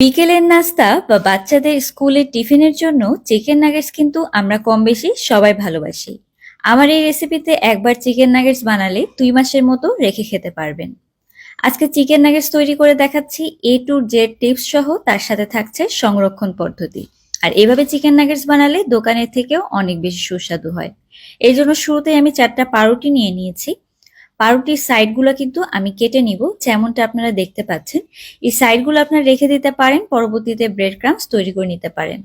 বিকেলের নাস্তা বা বাচ্চাদের স্কুলের টিফিনের জন্য চিকেন নাগেটস কিন্তু আমরা কম বেশি সবাই ভালোবাসি। আমার এই রেসিপিতে একবার চিকেন নাগেটস বানালে দুই মাসের মতো রেখে খেতে পারবেন। আজকে চিকেন নাগেটস তৈরি করে দেখাচ্ছি। এ টু জেড টিপস সহ তার সাথে থাকছে সংরক্ষণ পদ্ধতি। আর এভাবে চিকেন নাগেটস বানালে দোকানের থেকেও অনেক বেশি সুস্বাদু হয়। এই জন্য শুরুতেই আমি চারটা পাউরুটি নিয়ে নিয়েছি। পাউরুটির সাইডগুলো কিন্তু আমি কেটে নিব, যেমনটা আপনারা দেখতে পাচ্ছেন। এই সাইডগুলো আপনারা রেখে দিতে পারেন, পরবর্তীতে ব্রেড ক্রামস তৈরি করে নিতে পারেন।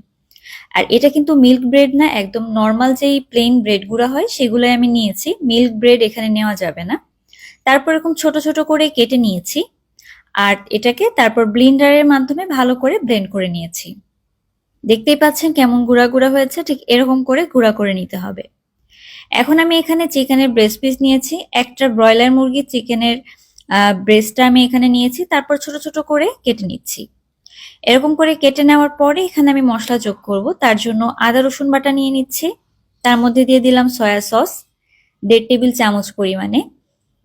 আর এটা কিন্তু মিল্ক ব্রেড না, একদম নর্মাল যেই প্লেন ব্রেডগুলো হয়, সেগুলোই আমি নিয়েছি। মিল্ক ব্রেড এখানে নেওয়া যাবে না। তারপর এরকম ছোট ছোট করে কেটে নিয়েছি। আর এটাকে তারপর ব্লিন্ডারের মাধ্যমে ভালো করে ব্লেন্ড করে নিয়েছি। দেখতেই পাচ্ছেন কেমন গুঁড়া গুঁড়া হয়েছে, ঠিক এরকম করে গুঁড়া করে নিতে হবে। এখন আমি এখানে চিকেনের ব্রেস্ট পিস নিয়েছি, একটা ব্রয়লার মুরগির চিকেনের ব্রেস্টটা আমি এখানে নিয়েছি, তারপর ছোট ছোট করে কেটে নিচ্ছি। এরকম করে কেটে নেওয়ার পরে এখানে আমি মশলা যোগ করব, তার জন্য আদা, রসুন বাটা নিয়ে নিচ্ছি, তার মধ্যে দিয়ে দিলাম সয়া সস দেড় টেবিল চামচ পরিমাণে।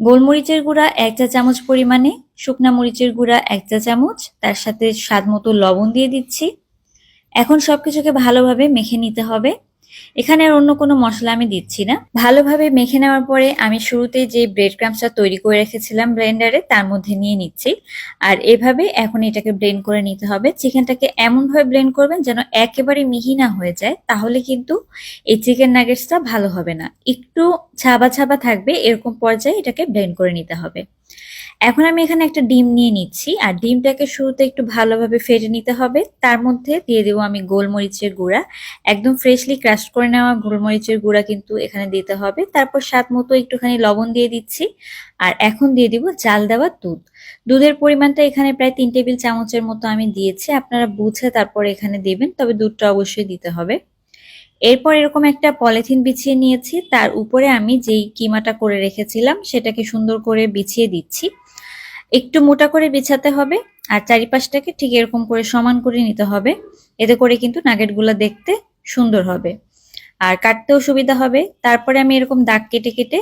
গোলমরিচের গুঁড়া এক চা চামচ পরিমাণে, শুকনা মরিচের গুঁড়া এক চা চামচ, তার সাথে স্বাদ মতো লবণ দিয়ে দিচ্ছি। এখন সবকিছুকে ভালোভাবে মেখে নিতে হবে। এখানে আর অন্য কোনো মশলা আমি দিচ্ছি না। ভালোভাবে মেখে নেওয়ার পরে আমি শুরুতেই যে ব্রেড ক্রামসটা তৈরি করে রেখেছিলাম ব্লেন্ডারে তার মধ্যে নিয়ে নিচ্ছি। আর এভাবে এখন এটাকে ব্লেন্ড করে নিতে হবে। চিকেনটাকে এমনভাবে ব্লেন্ড করবেন যেন একেবারে মিহি না হয়ে যায়, তাহলে কিন্তু এই চিকেন নাগেটসটা ভালো হবে না। একটু ছাবা ছাবা থাকবে, এরকম পর্যায়ে এটাকে ব্লেন্ড করে নিতে হবে। এখন আমি এখানে একটা ডিম নিয়ে নিচ্ছি, আর ডিমটাকে শুরুতে একটু ভালোভাবে ফেটে নিতে হবে। তার মধ্যে দিয়ে দেবো আমি গোলমরিচের গুঁড়া। একদম ফ্রেশলি ক্রাশ করে নেওয়া গোলমরিচের গুঁড়া কিন্তু এখানে দিতে হবে। তারপর স্বাদ মতো একটুখানি লবণ দিয়ে দিচ্ছি, আর এখন দিয়ে দিব চাল দেওয়া দুধ। দুধের পরিমাণটা এখানে প্রায় তিন টেবিল চামচের মতো আমি দিয়েছি। আপনারা বুঝে তারপর এখানে দেবেন, তবে দুধটা অবশ্যই দিতে হবে। এরপর এরকম একটা পলিথিন বিছিয়ে নিয়েছি। তার উপরে আমি যেই কিমাটা করে রেখেছিলাম, সেটাকে সুন্দর করে বিছিয়ে দিচ্ছি। একটু মোটা করে বিছাতে হবে, আর চারিপাশটাকে ঠিক এরকম করে সমান করে নিতে হবে। এতে করে কিন্তু নাগেটগুলো দেখতে সুন্দর হবে। আর কাটতেও সুবিধা হবে। তারপরে আমি এরকম দাগ কেটে কেটে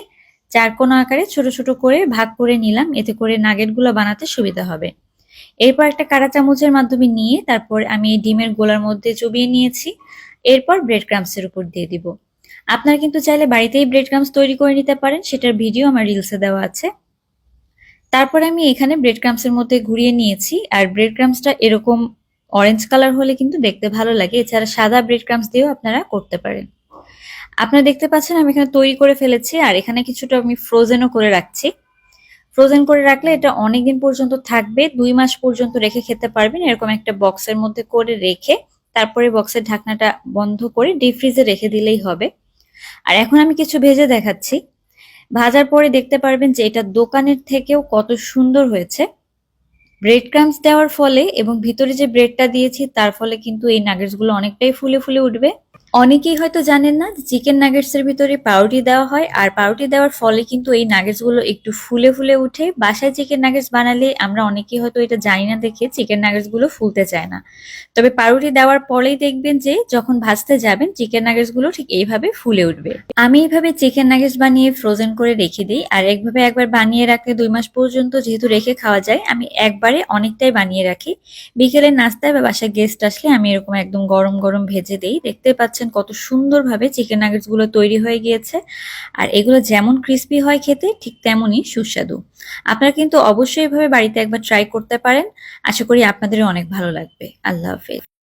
চার কোনো আকারে ছোট ছোট করে ভাগ করে নিলাম। এতে করে নাগেটগুলো বানাতে সুবিধা হবে। এরপর একটা কাঁটা চামচের মাধ্যমে নিয়ে তারপর আমি ডিমের গোলার মধ্যে চুবিয়ে নিয়েছি। এরপর ব্রেড ক্রামসের উপর দিয়ে দিব। আপনারা কিন্তু চাইলে বাড়িতেই ব্রেড ক্রামস তৈরি করে নিতে পারেন, সেটার ভিডিও আমার রিলসে দেওয়া আছে। তারপরে আমি এখানে ব্রেড ক্রামসের মধ্যে ঘুরিয়ে নিয়েছি, আর ব্রেড ক্রামসটা এরকম অরেঞ্জ কালার হলে কিন্তু দেখতে ভালো লাগে, এছাড়া সাদা ব্রেড ক্রামস দিয়েও আপনারা করতে পারেন। আপনারা দেখতে পাচ্ছেন আমি এখানে তৈরি করে ফেলেছি, আর এখানে কিছুটা আমি ফ্রোজেনও করে রাখছি। ফ্রোজেন করে রাখলে এটা অনেক দিন পর্যন্ত থাকবে, দুই মাস পর্যন্ত রেখে খেতে পারবেন, এরকম একটা বক্সের মধ্যে করে রেখে তারপরে বক্সের ঢাকনাটা বন্ধ করে ডিপ ফ্রিজে রেখে দিলেই হবে। আর এখন আমি কিছু ভেজে দেখাচ্ছি। ভাজার পরে দেখতে পারবেন যে এটা দোকানের থেকেও কত সুন্দর হয়েছে। ব্রেড ক্রামস দেওয়ার ফলে এবং ভিতরে যে ব্রেডটা দিয়েছি, তার ফলে কিন্তু এই নাগেটসগুলো অনেকটাই ফুলে ফুলে উঠবে। অনেকেই হয়তো জানেন না চিকেন নাগেটস এর ভিতরে পাউরুটি দেওয়া হয়, আর পাউরুটি দেওয়ার ফলে কিন্তু এই নাগেটসগুলো একটু ফুলে ফুলে উঠে বাসায় চিকেন নাগেটস বানালে আমরা অনেকেই হয়তো এটা জানি না দেখে চিকেন নাগেটসগুলো ফুলতে চায় না। তবে পাউরুটি দেওয়ার পরেই দেখবেন যে যখন ভাজতে যাবেন চিকেন নাগেটসগুলো ঠিক এইভাবে ফুলে উঠবে। আমি এইভাবে চিকেন নাগেটস বানিয়ে ফ্রোজেন করে রেখে দিই, আর একভাবে একবার বানিয়ে রাখলে দুই মাস পর্যন্ত যেহেতু রেখে খাওয়া যায়, আমি একবারে অনেকটাই বানিয়ে রাখি। বিকেলের নাস্তায় বা বাসায় গেস্ট আসলে আমি এরকম একদম গরম গরম ভেজে দিই। দেখতে পাচ্ছেন কত সুন্দরভাবে চিকেন নাগেটসগুলো তৈরি হয়ে গিয়েছে। আর এগুলো যেমন ক্রিস্পি হয় খেতে, ঠিক তেমনই সুস্বাদু। আপনারা কিন্তু অবশ্যই এভাবে বাড়িতে একবার ট্রাই করতে পারেন। আশা করি আপনাদের অনেক ভালো লাগবে। আল্লাহ হাফেজ।